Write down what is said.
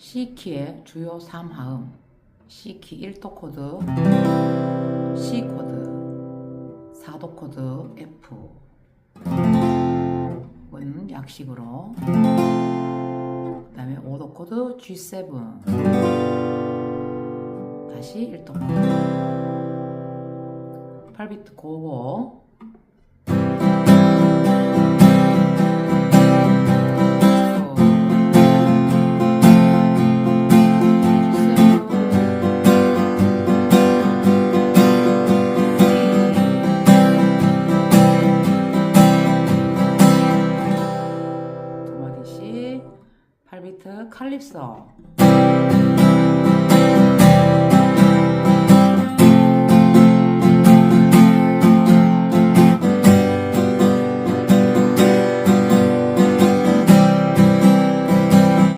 C키의 주요 3하음. C키 1도 코드 C 코드 4도 코드 F. 은 약식으로. 그 다음에 5도 코드 G7 다시 1도 코드. 8비트 고고 8비트 칼립소